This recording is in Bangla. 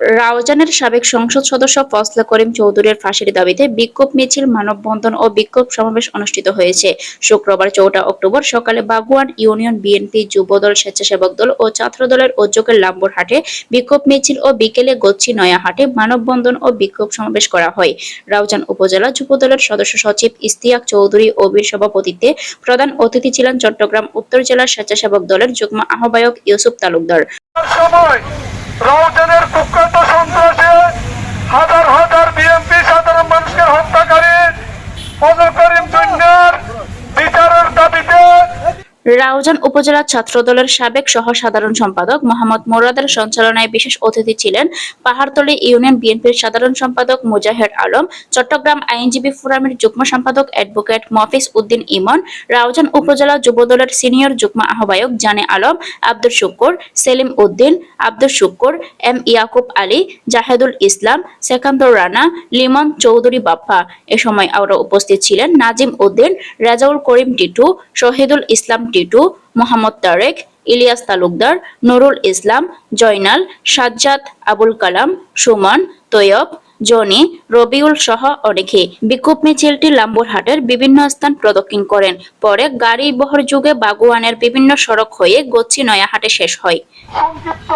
রাউজানের সাবেক সংসদ সদস্য ফজলে করিম চৌধুরীর ফাঁসির দাবিতে বিক্ষোভ মিছিল, মানববন্ধন ও বিক্ষোভ সমাবেশ অনুষ্ঠিত হয়েছে। শুক্রবার চৌঠা অক্টোবর সকালে বাগুয়ান ইউনিয়ন বিএনপি যুবদল স্বেচ্ছাসেবক দল ও ছাত্রদলের উদ্যোগে লাম্বরহাটে বিক্ষোভ মিছিল ও বিকেলে গচ্ছি নয়াহাটে মানববন্ধন ও বিক্ষোভ সমাবেশ করা হয়। রাউজান উপজেলা যুবদলের সদস্য সচিব ইস্তিয়াক চৌধুরী অবির সভাপতিত্বে প্রধান অতিথি ছিলেন চট্টগ্রাম উত্তর জেলার স্বেচ্ছাসেবক দলের যুগ্ম আহ্বায়ক ইউসুফ তালুকদার। সময় বিএনপি সাধারণ মানুষের হত্যাকারী ফজল করিম জুনিয়র রাউজান উপজেলা ছাত্রদলের সাবেক সহ সাধারণ সম্পাদক মোহাম্মদ মোরাদের সঞ্চালনায় বিশেষ অতিথি ছিলেন পাহাড়তলী ইউনিয়ন বিএনপির সাধারণ সম্পাদক মুজাহের আলম, চট্টগ্রাম আইনজীবী ফোরামের যুগ্ম সম্পাদক অ্যাডভোকেট মফিজ উদ্দিন ইমন, রাউজান উপজেলা যুবদলের সিনিয়র যুগ্ম আহ্বায়ক জানে আলম আব্দুল শুক্কুর সেলিম উদ্দিন আব্দুল শুক্কুর এম ইয়াকুব আলী, জাহেদুল ইসলাম সেকান্দর রানা, লিমন চৌধুরী বাপ্পা। এ সময় আরও উপস্থিত ছিলেন নাজিম উদ্দিন, রাজাউল করিম টিটু, শহীদুল ইসলাম টিটু মোহাম্মদ তারেক ইলিয়াস তালুকদার নুরুল ইসলাম জয়নাল সাজ্জাদ আবুল কালাম সুমন তৈয়ব জনি রবিউল সহ অনেকে। বিক্ষোভ মিছিলটি লাম্বুরহাটের বিভিন্ন স্থান প্রদক্ষিণ করেন। পরে গাড়ি বহর যুগে বাগুয়ানের বিভিন্ন সড়ক হয়ে গচ্ছি নয়াহাটে শেষ হয়। সংক্ষিপ্ত